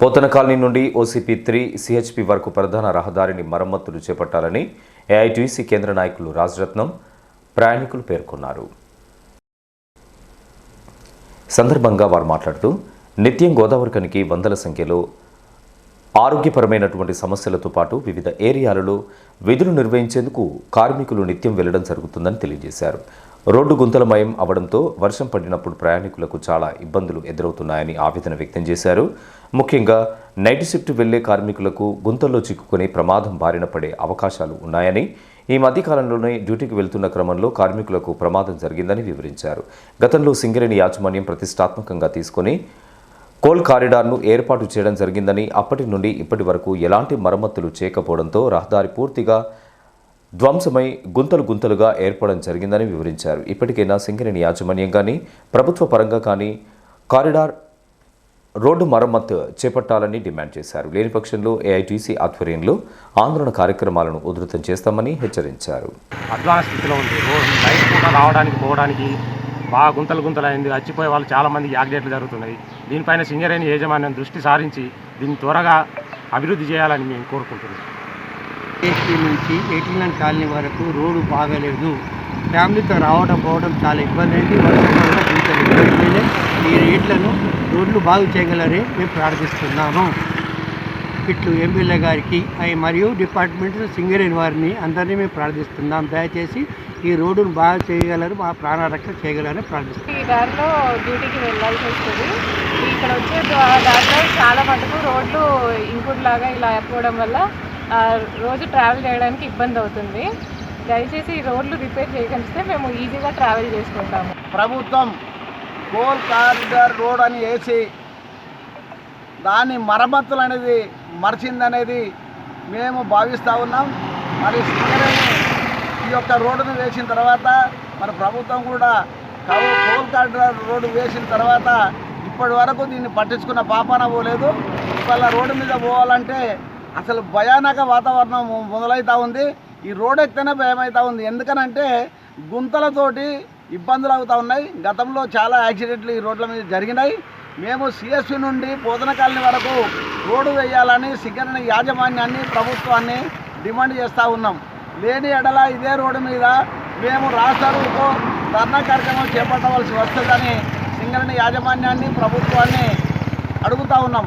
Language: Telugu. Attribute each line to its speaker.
Speaker 1: పోతన కాలనీ నుండి ఓసీపీ త్రీ సిహెచ్పి వరకు ప్రధాన రహదారిని మరమ్మతులు చేపట్టాలని ఏఐటీసీ కేంద్ర నాయకులు రాజరత్నం ప్రయాణికులు పేర్కొన్నారు. సందర్భంగా వారు మాట్లాడుతూ నిత్యం గోదావరికనికి వందల సంఖ్యలో ఆరోగ్యపరమైనటువంటి సమస్యలతో పాటు వివిధ ఏరియాలలో విధులు నిర్వహించేందుకు కార్మికులు నిత్యం వెళ్ళడం జరుగుతుందని తెలియజేశారు. రోడ్డు గుంతలమయం అవడంతో వర్షం పడినప్పుడు ప్రయాణికులకు చాలా ఇబ్బందులు ఎదురవుతున్నాయని ఆవేదన వ్యక్తం చేశారు. ముఖ్యంగా నైట్ షిఫ్ట్ వెళ్ళే కార్మికులకు గుంతల్లో చిక్కుకునే ప్రమాదం బారిన పడే అవకాశాలు ఉన్నాయని ఈ మధ్యకాలంలోనే డ్యూటీకి వెళ్తున్న క్రమంలో కార్మికులకు ప్రమాదం జరిగిందని వివరించారు. గతంలో సింగరేణి యాజమాన్యం ప్రతిష్టాత్మకంగా తీసుకొని కోల్ కారిడార్ను ఏర్పాటు చేయడం జరిగిందని అప్పటి నుండి ఇప్పటి వరకు ఎలాంటి మరమ్మతులు చేయకపోవడంతో రహదారి పూర్తిగా ధ్వంసమై గుంతలు గుంతలుగా ఏర్పడడం జరిగిందని వివరించారు. ఇప్పటికైనా సింగరేణి యాజమాన్యం కానీ ప్రభుత్వ పరంగా కానీ కారిడార్ రోడ్డు మరమ్మతు చేపట్టాలని డిమాండ్ చేశారు. లేని పక్షంలో ఏఐటీసీ ఆధ్వర్యంలో ఆందోళన కార్యక్రమాలను ఉధృతం చేస్తామని హెచ్చరించారు.
Speaker 2: అడ్వాన్స్ స్థితిలో ఉంది. లైట్ కూడా రావడానికి పోవడానికి బాగా గుంతలు గుంతలు అయింది వచ్చిపోయే వాళ్ళు చాలామంది యాక్సిడెంట్లు జరుగుతున్నాయి. దీనిపైన సింగరేణి యాజమాన్యం దృష్టి సారించి దీన్ని త్వరగా అభివృద్ధి చేయాలని మేము కోరుకుంటున్నాం.
Speaker 3: ఏసీ నుంచి ఎయిటీన్ నైన్ కాలనీ వరకు రోడ్డు బాగలేదు. ఫ్యామిలీతో రావడం పోవడం చాలా ఇబ్బంది అయింది. ఈ రేట్లను రోడ్లు బాగు చేయగలరని మేము ప్రార్థిస్తున్నాము. ఇట్లు ఎమ్మెల్యే గారికి అవి మరియు డిపార్ట్మెంట్ సింగరేణి వారిని అందరినీ మేము ప్రార్థిస్తున్నాం. దయచేసి ఈ రోడ్డును బాగా చేయగలరు మా ప్రాణరక్షణ చేయగలరని ప్రార్థిస్తున్నాం.
Speaker 4: ఈ దారిలో డ్యూటీకి వెళ్ళాల్సి వస్తుంది. ఇక్కడ వచ్చే దారిలో చాలా మటుకు రోడ్లు ఇంకుడులాగా ఇలా అయిపోవడం వల్ల రోజు ట్రావెల్ చేయడానికి ఇబ్బంది అవుతుంది. దయచేసి ఈ రోడ్లు రిపేర్ చేయగలిస్తే మేము ఈజీగా ట్రావెల్ చేసుకుంటాము.
Speaker 5: ప్రభుత్వం కోల్ కారిడార్ రోడ్ అని వేసి దాని మరమ్మతులు అనేది మర్చిందనేది మేము భావిస్తూ ఉన్నాం. మరి ఈ యొక్క రోడ్డును వేసిన తర్వాత మన ప్రభుత్వం కూడా కో- కోల్ కారిడార్ రోడ్డు వేసిన తర్వాత ఇప్పటి వరకు దీన్ని పట్టించుకున్న పాపాన పోలేదు. ఇవాళ రోడ్డు మీద పోవాలంటే అసలు భయానక వాతావరణం మొదలవుతూ ఉంది. ఈ రోడ్ ఎక్కితేనే భయం ఉంది. ఎందుకనంటే గుంతలతోటి ఇబ్బందులు అవుతూ ఉన్నాయి. గతంలో చాలా యాక్సిడెంట్లు ఈ రోడ్ల మీద జరిగినాయి. మేము సిఎస్పి నుండి పోతన కాలనీ వరకు రోడ్డు వేయాలని సిగ్గరణ యాజమాన్యాన్ని ప్రభుత్వాన్ని డిమాండ్ చేస్తూ ఉన్నాం. లేని ఎడల ఇదే రోడ్డు మీద మేము రాష్ట్రాలతో ధర్నా కార్యక్రమం చేపట్టవలసి వస్తుందని సింగరణి యాజమాన్యాన్ని ప్రభుత్వాన్ని అడుగుతా ఉన్నాం.